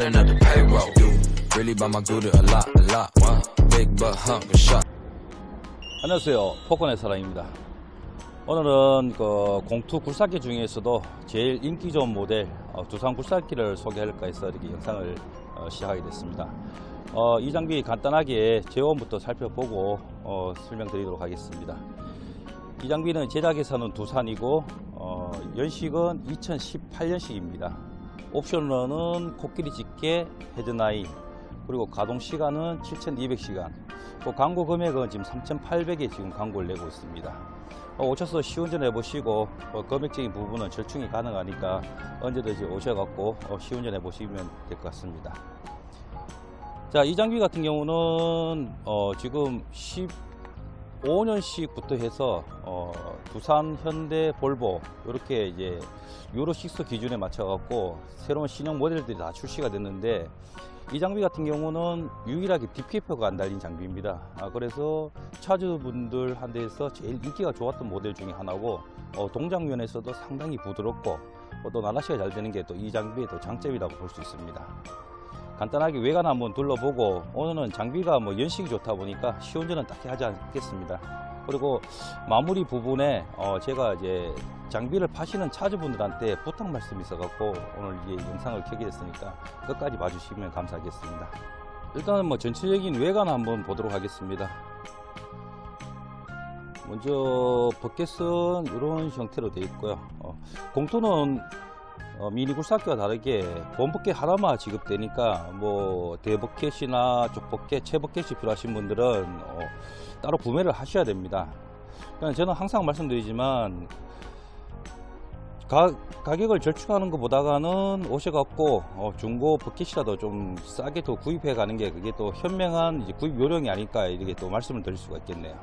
up the payroll. Really by my good a lot, a lot. Big butt hump and shot. 안녕하세요. 포kon의 사랑입니다. 오늘은 그 공투 굴삭기 중에서도 제일 인기 좋은 모델 어, 두산 굴삭기를 소개할까 해서 이렇게 영상을 어, 시작하게 됐습니다. 어, 이 장비 간단하게 제원부터 살펴보고 어, 설명드리도록 하겠습니다. 이 장비는 제작에서는 두산이고 어, 연식은 2018년식입니다. 옵션으로는 코끼리 집게 헤드나인 그리고 가동 시간은 7,200시간. 또 광고 금액은 지금 3,800에 지금 광고를 내고 있습니다. 어, 오셔서 시운전 해보시고 어, 금액적인 부분은 절충이 가능하니까 언제든지 오셔갖고 어, 시운전 해보시면 될 것 같습니다. 자, 이 장비 같은 경우는 어, 지금 15년씩부터 해서 어, 두산, 현대, 볼보 이렇게 이제 유로 6 기준에 맞춰 갖고 새로운 신형 모델들이 다 출시가 됐는데 이 장비 같은 경우는 유일하게 DPF가 안 달린 장비입니다. 아, 그래서 차주분들 한대에서 제일 인기가 좋았던 모델 중에 하나고 어, 동작 면에서도 상당히 부드럽고 어, 또 나라시가 잘 되는 게 또 이 장비의 또 장점이라고 볼 수 있습니다. 간단하게 외관 한번 둘러보고 오늘은 장비가 뭐 연식이 좋다 보니까 시운전은 딱히 하지 않겠습니다. 그리고 마무리 부분에 어 제가 이제 장비를 파시는 차주분들한테 부탁 말씀이 있어갖고 오늘 이게 영상을 켜게 됐으니까 끝까지 봐주시면 감사하겠습니다. 일단은 뭐 전체적인 외관 한번 보도록 하겠습니다. 먼저 버켓은 이런 형태로 되어 있고요. 어, 공토는 어, 미니 굴삭기와 다르게 본버켓 하나만 지급되니까 뭐 대버켓이나 쪽버켓, 채버켓이 필요하신 분들은 어, 따로 구매를 하셔야 됩니다. 그냥 저는 항상 말씀드리지만 가, 가격을 절충하는 것보다는 오셔갖고 어, 중고 버켓이라도 좀 싸게 더 구입해 가는 게 그게 또 현명한 이제 구입 요령이 아닐까 이렇게 또 말씀을 드릴 수가 있겠네요.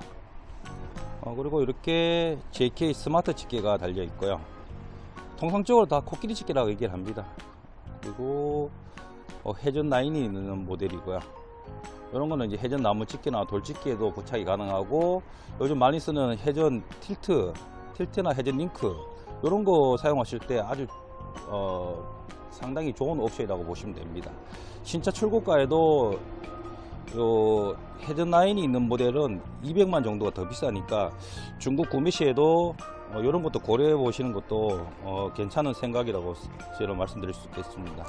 어, 그리고 이렇게 JK 스마트 집게가 달려 있고요. 통상적으로 다 코끼리 집게라고 얘기를 합니다. 그리고 어, 회전 라인이 있는 모델이고요. 이런 거는 이제 회전 나무 집게나 돌 집게도 부착이 가능하고 요즘 많이 쓰는 회전 틸트, 틸트나 회전 링크 이런 거 사용하실 때 아주 어, 상당히 좋은 옵션이라고 보시면 됩니다. 신차 출고가에도 요 헤드 라인이 있는 모델은 200만 정도가 더 비싸니까 중국 구매 시에도 어, 이런 것도 고려해 보시는 것도 어, 괜찮은 생각이라고 저는 말씀드릴 수 있겠습니다.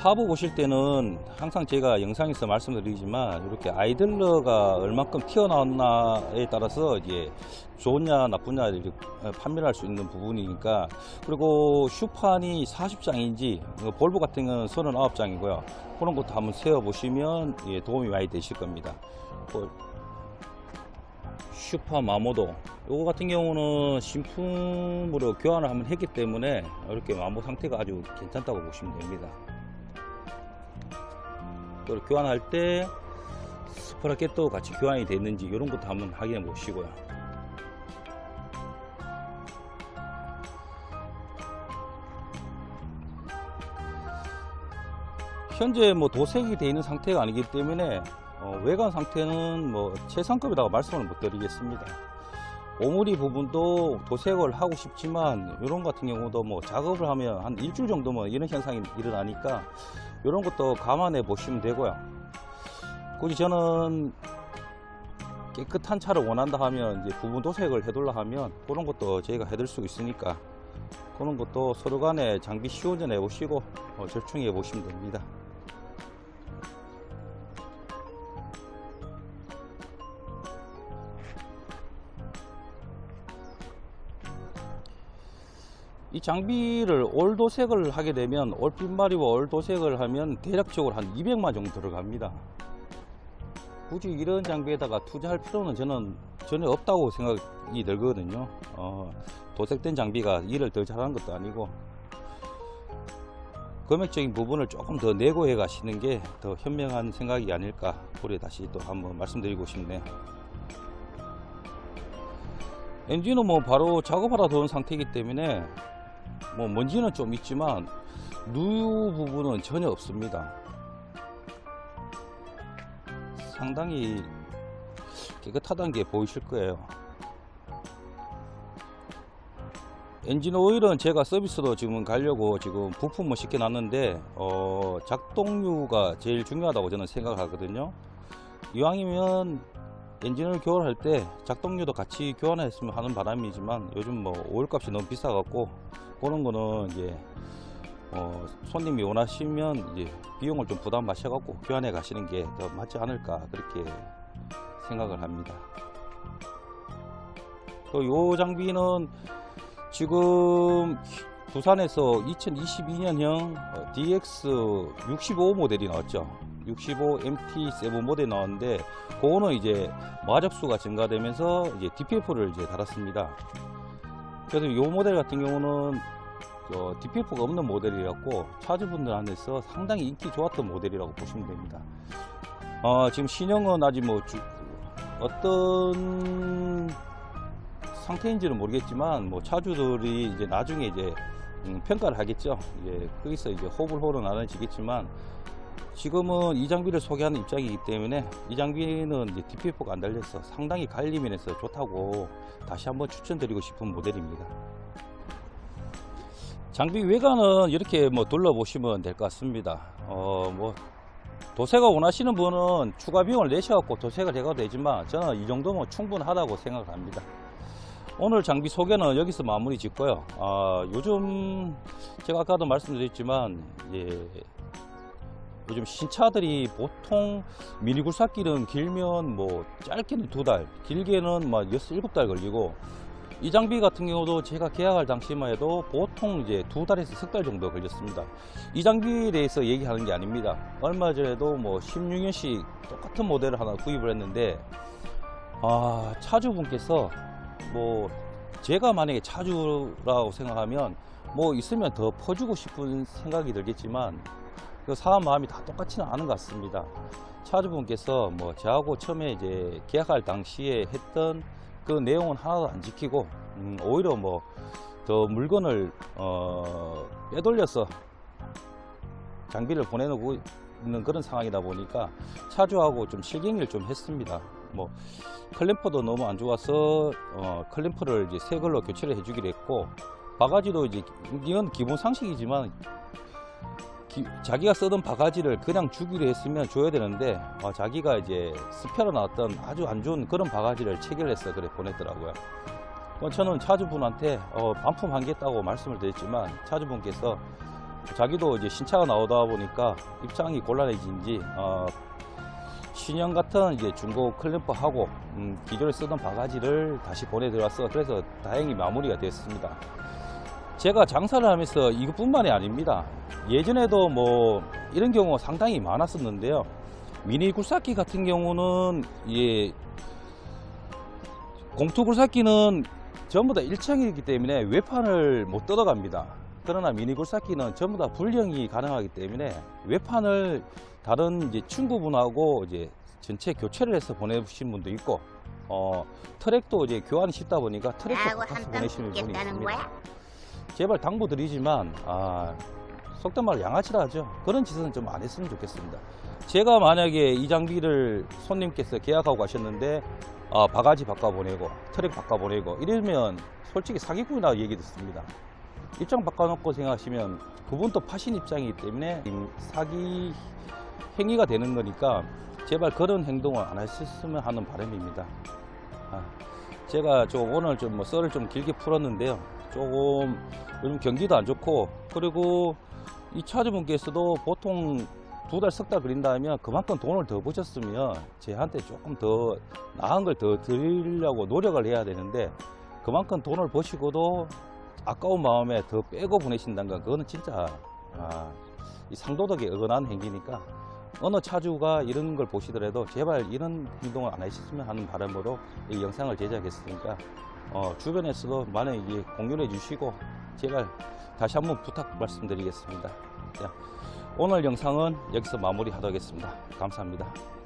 하부 보실 때는 항상 제가 영상에서 말씀드리지만 이렇게 아이들러가 얼만큼 튀어나왔나에 따라서 이제 좋냐 나쁘냐 이렇게 판별할 수 있는 부분이니까 그리고 슈판이 40장인지 볼보 같은 경우는 39장이고요 그런 것도 한번 세어 보시면 예, 도움이 많이 되실 겁니다 뭐 슈퍼 마모도 요거 같은 경우는 신품으로 교환을 한번 했기 때문에 이렇게 마모 상태가 아주 괜찮다고 보시면 됩니다 또 교환할 때 스프라켓도 같이 교환이 됐는지 이런 것도 한번 확인해 보시고요. 현재 뭐 도색이 되어 있는 상태가 아니기 때문에 어, 외관 상태는 뭐 최상급이라고 말씀을 못 드리겠습니다. 오므리 부분도 도색을 하고 싶지만 이런 같은 경우도 뭐 작업을 하면 한 일주일 정도면 이런 현상이 일어나니까 이런 것도 감안해 보시면 되고요. 굳이 저는 깨끗한 차를 원한다 하면 이제 부분 도색을 해둘라 하면 그런 것도 저희가 해둘 수 있으니까 그런 것도 서로 간에 장비 시운전 해 보시고 어, 절충해 보시면 됩니다. 이 장비를 올 도색을 하게 되면 올 핀마리와 올 도색을 하면 대략적으로 한 200만 정도 들어갑니다. 굳이 이런 장비에다가 투자할 필요는 저는 전혀 없다고 생각이 들거든요. 어, 도색된 장비가 일을 더 잘하는 것도 아니고 금액적인 부분을 조금 더 내고 해 가시는 게 더 현명한 생각이 아닐까 그래 다시 또 한번 말씀드리고 싶네요. 엔진은 뭐 바로 작업하러 들어온 상태이기 때문에 뭐 먼지는 좀 있지만 누유 부분은 전혀 없습니다. 상당히 깨끗하다는 게 보이실 거예요. 엔진 오일은 제가 서비스로 지금 가려고 지금 부품을 시켜놨는데 어, 작동류가 제일 중요하다고 저는 생각하거든요. 이왕이면 엔진을 교환할 때 작동류도 같이 교환했으면 하는 바람이지만 요즘 뭐 오일값이 너무 비싸갖고 그런 거는 이제 어, 손님이 원하시면 이제 비용을 좀 부담하셔갖고 교환해 가시는 게 더 맞지 않을까 그렇게 생각을 합니다. 또 요 장비는 지금 부산에서 2022년형 어, DX 65 모델이 나왔죠. 65 MT7 모델이 나왔는데 그거는 이제 마력수가 증가되면서 이제 DPF를 이제 달았습니다. 그래서 이 모델 같은 경우는 어, DPF가 없는 모델이었고 차주분들한테서 상당히 인기 좋았던 모델이라고 보시면 됩니다. 어, 지금 신형은 아직 뭐 주- 어떤 상태인지는 모르겠지만 뭐 차주들이 이제 나중에 이제 음, 평가를 하겠죠. 이제 거기서 이제 호불호로 나눠지겠지만 지금은 이 장비를 소개하는 입장이기 때문에 이 장비는 DPF가 안 달려서 상당히 관리면에서 좋다고 다시 한번 추천드리고 싶은 모델입니다. 장비 외관은 이렇게 뭐 둘러보시면 될 것 같습니다. 어, 뭐 도색을 원하시는 분은 추가 비용을 내셔갖고 도색을 해가도 되지만 저는 이 정도면 충분하다고 생각합니다. 오늘 장비 소개는 여기서 마무리 짓고요. 아, 요즘 제가 아까도 말씀드렸지만 예, 요즘 신차들이 보통 미니 굴삭기는 길면 뭐 짧게는 두 달, 길게는 막 여섯 일곱 달 걸리고 이 장비 같은 경우도 제가 계약할 당시만 해도 보통 이제 두 달에서 석 달 정도 걸렸습니다. 이 장비에 대해서 얘기하는 게 아닙니다. 얼마 전에도 뭐 16년씩 똑같은 모델을 하나 구입을 했는데 아 차주분께서 뭐 제가 만약에 차주라고 생각하면 뭐 있으면 더 퍼주고 싶은 생각이 들겠지만 그 사람 마음이 다 똑같지는 않은 것 같습니다. 차주분께서 뭐 저하고 처음에 이제 계약할 당시에 했던 그 내용은 하나도 안 지키고 음, 오히려 뭐 더 물건을 어, 빼돌려서 장비를 보내놓고 있는 그런 상황이다 보니까 차주하고 좀 실갱이를 좀 했습니다. 뭐 클램퍼도 너무 안 좋아서 어, 클램퍼를 이제 새 걸로 교체를 해주기로 했고 바가지도 이제 이건 기본 상식이지만 기- 자기가 쓰던 바가지를 그냥 주기로 했으면 줘야 되는데 어, 자기가 이제 스페로 나왔던 아주 안 좋은 그런 바가지를 체결해서 그래 보냈더라고요. 어, 저는 차주분한테 어, 반품하겠다고 말씀을 드렸지만 차주분께서 자기도 이제 신차가 나오다 보니까 입장이 곤란해진지 어, 신형 같은 이제 중고 클램퍼하고 음, 기존에 쓰던 바가지를 다시 보내들어왔어 그래서 다행히 마무리가 됐습니다. 제가 장사를 하면서 이것뿐만이 아닙니다. 예전에도 뭐 이런 경우가 상당히 많았었는데요. 미니 굴삭기 같은 경우는 예, 공투 굴삭기는 전부 다 일창이기 때문에 외판을 못 뜯어갑니다. 그러나 미니 굴삭기는 전부 다 불령이 가능하기 때문에 외판을 다른 이제 친구분하고 이제 전체 교체를 해서 보내주신 분도 있고, 어, 트랙도 이제 교환이 쉽다 보니까 트랙도 한판 보내시는 분이 있습니다. 거야? 제발 당부드리지만 아, 속된 말로 양아치라 하죠. 그런 짓은 좀 안 했으면 좋겠습니다. 제가 만약에 이 장비를 손님께서 계약하고 가셨는데 아, 바가지 바꿔보내고 트랙 바꿔보내고 이러면 솔직히 사기꾼이라고 얘기 듣습니다. 입장 바꿔놓고 생각하시면 그분도 파신 입장이기 때문에 사기 행위가 되는 거니까 제발 그런 행동을 안 하셨으면 하는 바람입니다. 아, 제가 좀 오늘 좀 뭐 썰을 좀 길게 풀었는데요. 조금 요즘 경기도 안 좋고 그리고 이 차주분께서도 보통 두 달 석달 걸린다면 그만큼 돈을 더 버셨으면 저한테 조금 더 나은 걸 더 드리려고 노력을 해야 되는데 그만큼 돈을 버시고도 아까운 마음에 더 빼고 보내신다는 건 그거는 진짜 아, 이 상도덕에 어긋난 행위니까 어느 차주가 이런 걸 보시더라도 제발 이런 행동을 안 하셨으면 하는 바람으로 이 영상을 제작했으니까 어, 주변에서도 많이 이제 공유해 주시고 제발 다시 한번 부탁 말씀드리겠습니다. 자, 오늘 영상은 여기서 마무리하도록 하겠습니다. 감사합니다.